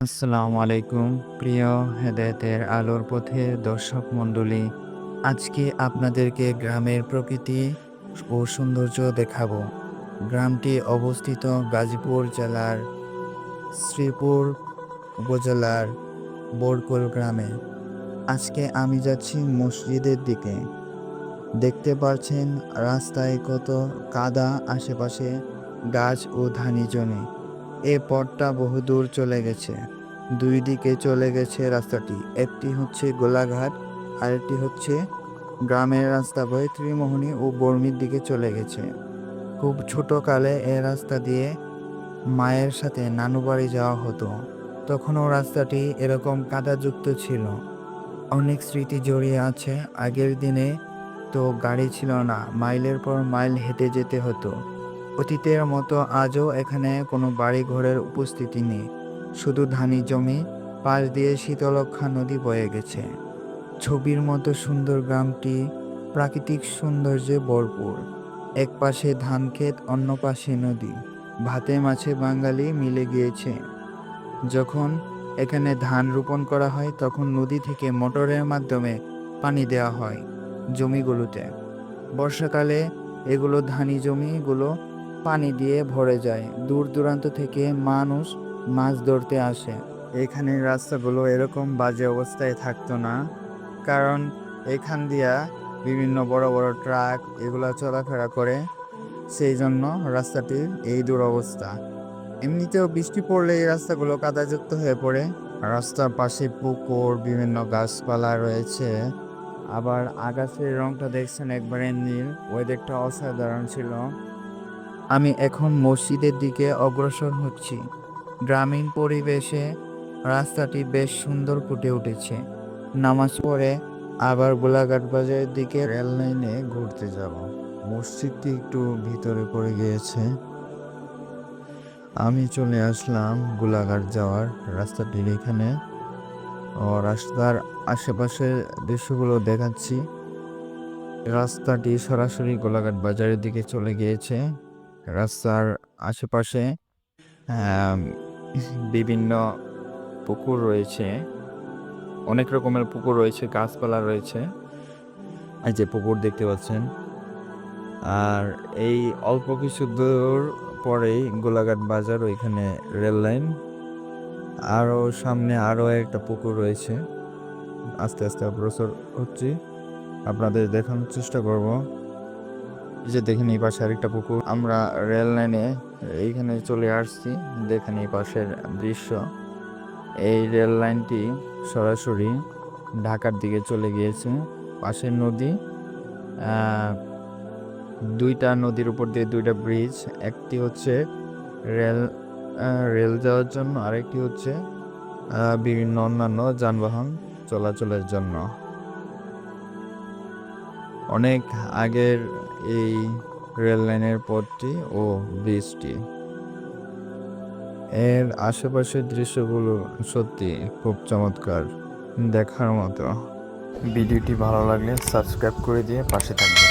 আসসালামু আলাইকুম, প্রিয় হেদায়তের আলোর পথে দর্শক মণ্ডলী। আজকে আপনাদেরকে গ্রামের প্রকৃতি ও সৌন্দর্য দেখাবো। গ্রামটি অবস্থিত গাজীপুর জেলার শ্রীপুর উপজেলার বোরকল গ্রামে। আজকে আমি যাচ্ছি মসজিদের দিকে। দেখতে পারছেন রাস্তায় কত কাদা আশেপাশে গাছ ও ধানি জমি। এ পথটা বহুদূর চলে গেছে। দুই দিকে চলে গেছে রাস্তাটি। একটি হচ্ছে গোলাঘাট, আরেকটি হচ্ছে গ্রামের রাস্তা। বয়ে ত্রিমোহনী ও বর্মির দিকে চলে গেছে। খুব ছোট কালে এ রাস্তা দিয়ে মায়ের সাথে নানু বাড়ি যাওয়া হতো। তখনও রাস্তাটি এরকম কাদাযুক্ত ছিল। অনেক স্মৃতি জড়িয়ে আছে আগের দিনে তো গাড়ি ছিল না, মাইলের পর মাইল হেঁটে যেতে হতো। অতীতের মতো আজও এখানে কোনো বাড়ি ঘরের উপস্থিতি নেই। শুধু ধানি জমি, পাশ দিয়ে শীতলক্ষা নদী বয়ে গেছে। ছবির মতো সুন্দর গ্রামটি, প্রাকৃতিক সৌন্দর্যে ভরপুর। এক পাশে ধান ক্ষেত, অন্য পাশে নদী। ভাতে মাছে বাঙালি মিলে গিয়েছে। যখন এখানে ধান রোপণ করা হয়, তখন নদী থেকে মোটরের মাধ্যমে পানি দেওয়া হয়। জমিগুলোতে। বর্ষাকালে এগুলো ধানি জমিগুলো পানি দিয়ে ভরে যায়। দূর দূরান্ত থেকে মানুষ মাছ ধরতে আসে। এখানে রাস্তাগুলো এরকম বাজে অবস্থায় থাকতো না, কারণ এখান দিয়া বিভিন্ন বড় বড় ট্রাক এগুলো চলাফেরা করে, সেই জন্য রাস্তাটির এই দুরবস্থা। এমনিতেও বৃষ্টি পড়লে এই রাস্তাগুলো কাদাযুক্ত হয়ে পড়ে। রাস্তার পাশে পুকুর, বিভিন্ন গাছপালা রয়েছে। আবার আকাশের রংটা দেখছেন একবারে নীল, ওয়েদারটা অসাধারণ ছিল। আমি এখন মসজিদের দিকে অগ্রসর হচ্ছি। গ্রামীণ পরিবেশে রাস্তাটি বেশ সুন্দর ফুটে উঠেছে। নামাজ পড়ে আবার গোলাঘাট বাজারের দিকে রেল লাইনে ঘুরতে যাব। মসজিদটি একটু ভিতরে পড়ে গিয়েছে। আমি চলে আসলাম গোলাঘাট যাওয়ার রাস্তাটির এখানে। ও রাস্তার আশেপাশের দৃশ্যগুলো দেখাচ্ছি। রাস্তাটি সরাসরি গোলাঘাট বাজারের দিকে চলে গিয়েছে। রাস্তার আশেপাশে বিভিন্ন পুকুর রয়েছে। অনেক রকমের পুকুর রয়েছে, গাছপালা রয়েছে। এই যে পুকুর দেখতে পাচ্ছেন। আর এই অল্প কিছু দূর পরেই গোলাঘাট বাজার ওইখানে রেল লাইন। আরও সামনে আরও একটা পুকুর রয়েছে। আস্তে আস্তে অগ্রসর হচ্ছি। আপনাদের দেখানোর চেষ্টা করব। যে দেখেন, এই পাশে আরেকটা পুকুর। আমরা রেল লাইনে এইখানে চলে আসছি। দেখেন, এই পাশের দৃশ্য। এই রেল লাইনটি সরাসরি ঢাকার দিকে চলে গিয়েছে। পাশের নদী দুইটা নদীর উপর দিয়ে দুইটা ব্রিজ। একটি হচ্ছে রেল রেল যাওয়ার জন্য আরেকটি হচ্ছে বিভিন্ন অন্যান্য যানবাহন চলাচলের জন্য। অনেক আগের এই রেল লাইনের পথটি ও ব্রিজটি এর আশেপাশের দৃশ্যগুলো সত্যি খুব চমৎকার দেখার মতো। ভিডিওটি ভালো লাগলে সাবস্ক্রাইব করে দিয়ে পাশে থাকবেন